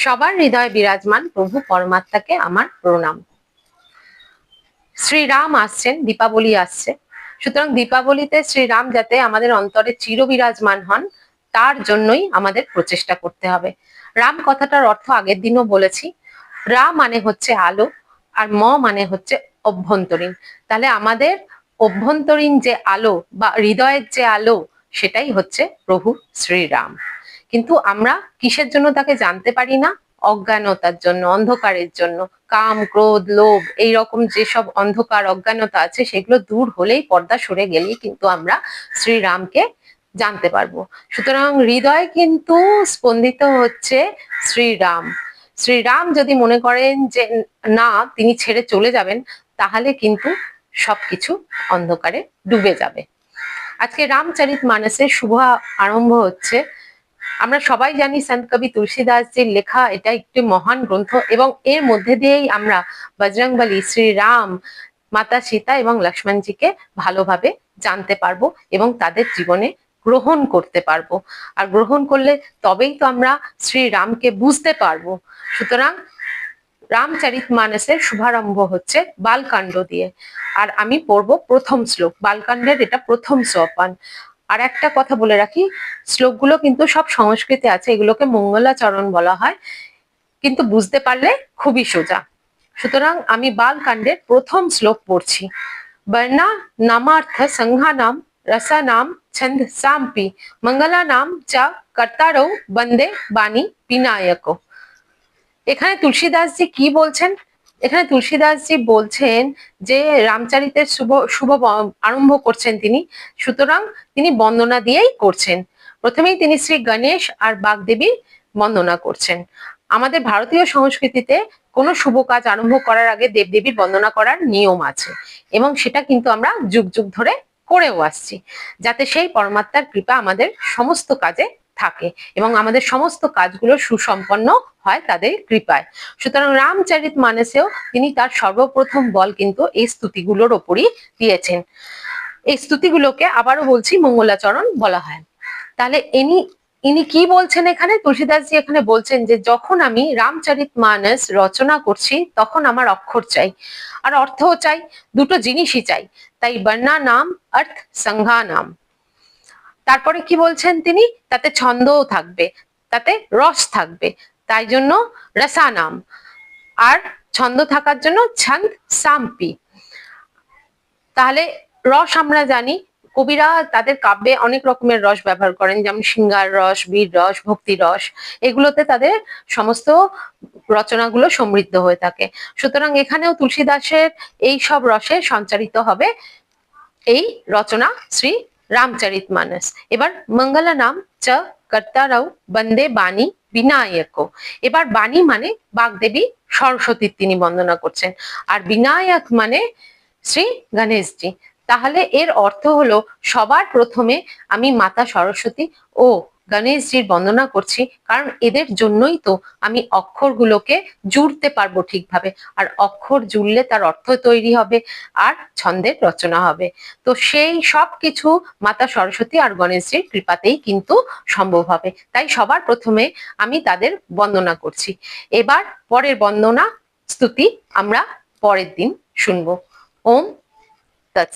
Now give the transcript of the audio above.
সবার হৃদয়ে বিরাজমান প্রভু পরমাত্মাকে আমার প্রণাম। শ্রীরাম আসছেন, দীপাবলি আসছে। সুতরাং দীপাবলিতে শ্রীরাম যাতে আমাদের অন্তরে চির বিরাজমান হন, তার জন্যই আমাদের প্রচেষ্টা করতে হবে। রাম কথাটার অর্থ আগের দিনও বলেছি। রা মানে হচ্ছে আলো, আর ম মানে হচ্ছে অভ্যন্তরীণ। তাহলে আমাদের অভ্যন্তরীণ যে আলো বা হৃদয়ের যে আলো, সেটাই হচ্ছে প্রভু শ্রীরাম কিন্তু আমরা কিসের জন্য তাকে জানতে পারি না? অজ্ঞানতার জন্য, অন্ধকারের জন্য। কাম, ক্রোধ, লোভ এই রকম যেসব অন্ধকার, অজ্ঞানতা আছে, সেগুলো দূর হলেই পর্দা সরে গেলেই কিন্তু আমরা শ্রীরামকে জানতে পারব। সুতরাং হৃদয় কিন্তু স্পন্দিত হচ্ছে শ্রীরাম। শ্রীরাম যদি মনে করেন যে না, তিনি ছেড়ে চলে যাবেন, তাহলে কিন্তু সবকিছু অন্ধকারে ডুবে যাবে। আজকে রামচারিত মানসের শুভ আরম্ভ হচ্ছে আমরা সবাই জানি সন্ত কবি তুলসীদাসজির লেখা এটা একটি মহান গ্রন্থ এবং এর মধ্যে দিয়েই আমরা বজরংবলী শ্রীরাম, মাতা সীতা এবং লক্ষ্মণজিকে ভালোভাবে জানতে পারব এবং তাদের জীবনে গ্রহণ করতে পারব। আর গ্রহণ করলে তবেই তো আমরা শ্রীরামকে বুঝতে পারব। সুতরাং রামচরিত মানসের শুভারম্ভ হচ্ছে বালকাণ্ড দিয়ে। আর আমি পড়ব প্রথম শ্লোক। বালকাণ্ডের এটা প্রথম সোপান আর একটা কথা বলে রাখি, শ্লোকগুলো কিন্তু সব সংস্কৃতে আছে, এগুলোকে মঙ্গলাচরণ বলা হয়, কিন্তু বুঝতে পারলে খুবই সোজা। সুতরাং আমি বালকাণ্ডের প্রথম শ্লোক পড়ছি। বর্ণা নামার্থ সংঘা নাম রসা নাম ছন্দ সাম্পি মঙ্গলা নাম চা কর্তারৌ বন্দে বাণী বিনায়ক। এখানে তুলসীদাসজি কি বলছেন? এখানে তুলসীদাসজি বলছেন যে রামচারিতের শুভ শুভ আরম্ভ করছেন তিনি। সুতরাং তিনি বন্দনা দিয়েই করছেন। প্রথমেই তিনি শ্রী গণেশ আর বাগদেবীর বন্দনা করছেন। আমাদের ভারতীয় সংস্কৃতিতে কোনো শুভ কাজ আরম্ভ করার আগে দেবদেবীর বন্দনা করার নিয়ম আছে এবং সেটা কিন্তু আমরা যুগ যুগ ধরে করেও আসছি। যাতে সেই পরমাত্মার কৃপা আমাদের সমস্ত কাজে থাকে এবং আমাদের সমস্ত কাজগুলো সুসম্পন্ন হয় তাদের কৃপায়। সুতরাং রামচরিত মানসেও তিনি তার সর্বপ্রথম বল কিন্তু এই স্তুতিগুলোর ওপরই দিয়েছেন। এই স্তুতিগুলোকে আবারও বলছি মঙ্গলাচরণ বলা হয়। তাহলে ইনি ইনি কি বলছেন এখানে? তুলসীদাসজি এখানে বলছেন যে, যখন আমি রামচরিত মানস রচনা করছি, তখন আমার অক্ষর চাই। আর অর্থও চাই, দুটো জিনিসই চাই। তাই বর্ণা নাম, অর্থ সংঘা নাম। তারপরে কি বলছেন তিনি? তাতে ছন্দও থাকবে, তাতে রস থাকবে। তাই জন্য রসা নাম আর ছন্দ থাকার জন্য ছন্দ সাম্পি। তাহলে রস আমরা জানি, কবিরা তাদের কাব্যে অনেক রকমের রস ব্যবহার করেন, যেমন সিঙ্গার রস, বীর রস, ভক্তি রস। এগুলোতে তাদের সমস্ত রচনাগুলো সমৃদ্ধ হয়ে থাকে। সুতরাং এখানেও তুলসীদাসের এই সব রসে সঞ্চারিত হবে এই রচনা শ্রী রামচরিত মানস এবার মঙ্গলা নাম চ কর্তারাও বন্দে বাণী বিনায়ক এবার বাণী মানে বাগদেবী সরস্বতীর তিনি বন্দনা করছেন আর বিনায়ক মানে শ্রী গণেশজি তাহলে এর অর্থ হলো সবার প্রথমে আমি মাতা সরস্বতী ও গণেশজির বন্দনা করছি, কারণ এদের জন্যই তো আমি অক্ষরগুলোকে জুড়তে পারব ঠিকভাবে। আর অক্ষর জুড়লে তার অর্থ তৈরি হবে আর ছন্দের রচনা হবে। তো সেই সব কিছু মাতা সরস্বতী আর গণেশজির কৃপাতেই কিন্তু সম্ভব হবে। তাই সবার প্রথমে আমি তাদের বন্দনা করছি। এবার পরের বন্দনা, স্তুতি আমরা পরের দিন শুনব। ওম